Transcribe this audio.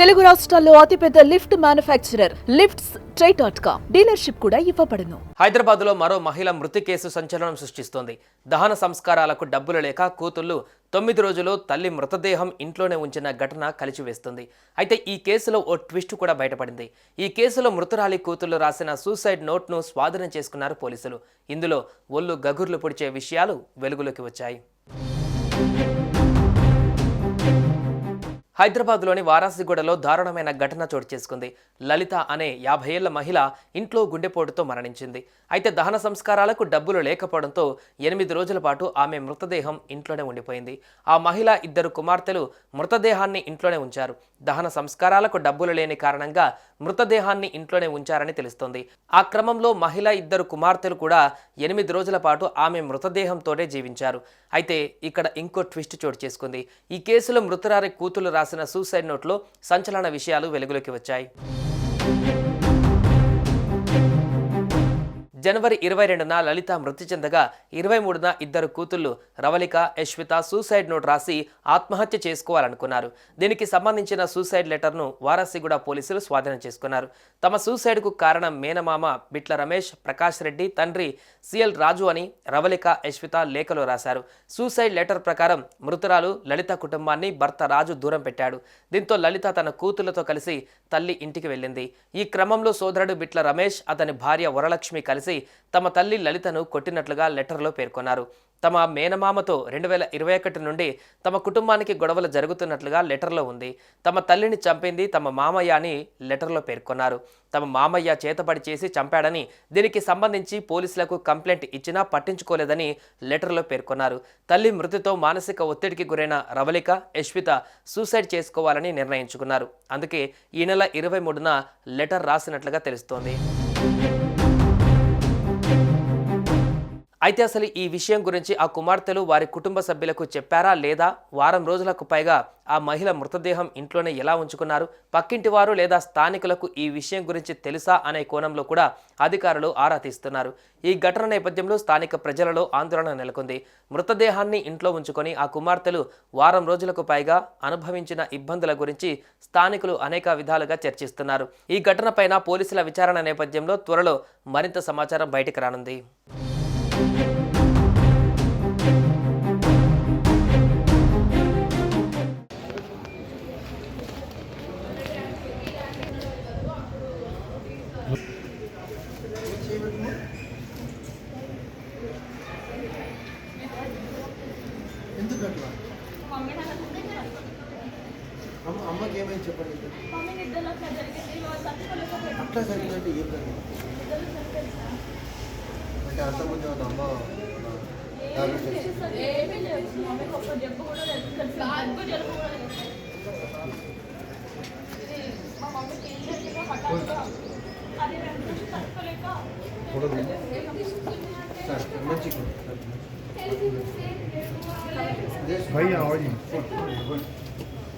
తెలుగు రాష్ట్రాల్లో అతిపెద్ద lift manufacturer lifts try dot com dealership కూడా ఇవ్వబడును. హైదరాబాద్లో మరో మహిళ మృతి కేసు సంచలనం సృష్టిస్తోంది. దహన సంస్కారాలకు డబ్బులు లేక కూతుళ్ళు తొమ్మిది రోజులు తల్లి మృతదేహం ఇంట్లోనే ఉంచిన ఘటన కలిచివేస్తుంది. అయితే ఈ కేసులో ఓ ట్విస్ట్ కూడా బయటపడింది. ఈ కేసులో మృతురాలి కూతుళ్ళు రాసిన సూసైడ్ నోట్ను స్వాధీనం చేసుకున్నారు పోలీసులు. ఇందులో ఒళ్ళు గగుర్లు పొడిచే విషయాలు వెలుగులోకి వచ్చాయి. హైదరాబాద్లోని వారాసిగూడలో దారుణమైన ఘటన చోటు చేసుకుంది. లలిత అనే యాభై ఏళ్ళ మహిళ ఇంట్లో గుండెపోటుతో మరణించింది. అయితే దహన సంస్కారాలకు డబ్బులు లేకపోవడంతో ఎనిమిది రోజుల పాటు ఆమె మృతదేహం ఇంట్లోనే ఉండిపోయింది. ఆ మహిళ ఇద్దరు కుమార్తెలు మృతదేహాన్ని ఇంట్లోనే ఉంచారు. దహన సంస్కారాలకు డబ్బులు లేని కారణంగా మృతదేహాన్ని ఇంట్లోనే ఉంచారని తెలుస్తోంది. ఆ క్రమంలో మహిళ ఇద్దరు కుమార్తెలు కూడా ఎనిమిది రోజుల పాటు ఆమె మృతదేహంతోనే జీవించారు. అయితే ఇక్కడ ఇంకో ట్విస్ట్ చోటు చేసుకుంది. ఈ కేసులో మృతురారి కూతులు రాసిన సూసైడ్ నోట్లో సంచలన విషయాలు వెలుగులోకి వచ్చాయి. జనవరి ఇరవై రెండున లలిత మృతి చెందగా ఇరవై మూడున ఇద్దరు కూతుళ్ళు రవళిక యశ్విత సూసైడ్ నోట్ రాసి ఆత్మహత్య చేసుకోవాలనుకున్నారు. దీనికి సంబంధించిన సూసైడ్ లెటర్ను వారాసిగూడ పోలీసులు స్వాధీనం చేసుకున్నారు. తమ సూసైడ్కు కారణం మేనమామ బిట్ల రమేష్ ప్రకాష్ రెడ్డి తండ్రి సిఎల్ రాజు అని రవళిక యశ్విత లేఖలో రాశారు. సూసైడ్ లెటర్ ప్రకారం మృతురాలు లలిత కుటుంబాన్ని భర్త రాజు దూరం పెట్టాడు. దీంతో లలిత తన కూతుళ్ళతో కలిసి తల్లి ఇంటికి వెళ్ళింది. ఈ క్రమంలో సోదరుడు బిట్ల రమేష్ అతని భార్య వరలక్ష్మి కలిసి తమ తల్లి లలితను కొట్టినట్లుగా లెటర్లో పేర్కొన్నారు. తమ మేనమామతో రెండు వేల ఇరవై ఒకటి నుండి తమ కుటుంబానికి గొడవలు జరుగుతున్నట్లుగా లెటర్లో ఉంది. తమ తల్లిని చంపింది తమ మామయ్య అని లెటర్లో పేర్కొన్నారు. తమ మామయ్య చేతపడి చేసి చంపాడని దీనికి సంబంధించి పోలీసులకు కంప్లైంట్ ఇచ్చినా పట్టించుకోలేదని లెటర్లో పేర్కొన్నారు. తల్లి మృతితో మానసిక ఒత్తిడికి గురైన రవళిక యశ్విత సూసైడ్ చేసుకోవాలని నిర్ణయించుకున్నారు. అందుకే ఈ నెల ఇరవై మూడున లెటర్ రాసినట్లుగా తెలుస్తోంది. అయితే అసలు ఈ విషయం గురించి ఆ కుమార్తెలు వారి కుటుంబ సభ్యులకు చెప్పారా లేదా? వారం రోజులకు పైగా ఆ మహిళ మృతదేహం ఇంట్లోనే ఎలా ఉంచుకున్నారు? పక్కింటి వారు లేదా స్థానికులకు ఈ విషయం గురించి తెలుసా అనే కోణంలో కూడా అధికారులు ఆరా తీస్తున్నారు. ఈ ఘటన నేపథ్యంలో స్థానిక ప్రజలలో ఆందోళన నెలకొంది. మృతదేహాన్ని ఇంట్లో ఉంచుకొని ఆ కుమార్తెలు వారం రోజులకు పైగా అనుభవించిన ఇబ్బందుల గురించి స్థానికులు అనేక విధాలుగా చర్చిస్తున్నారు. ఈ ఘటనపైన పోలీసుల విచారణ నేపథ్యంలో త్వరలో మరింత సమాచారం బయటకు రానుంది. అమ్మకి ఏమైంది చెప్పండి అట్లా జరిగినట్టు ఏం జరిగింది అంటే అంతకుముందు ఏమన్నా అమ్మ టాబ్లెట్స్ వేసి- కొడుకు. సార్ మంచి भाई आवाज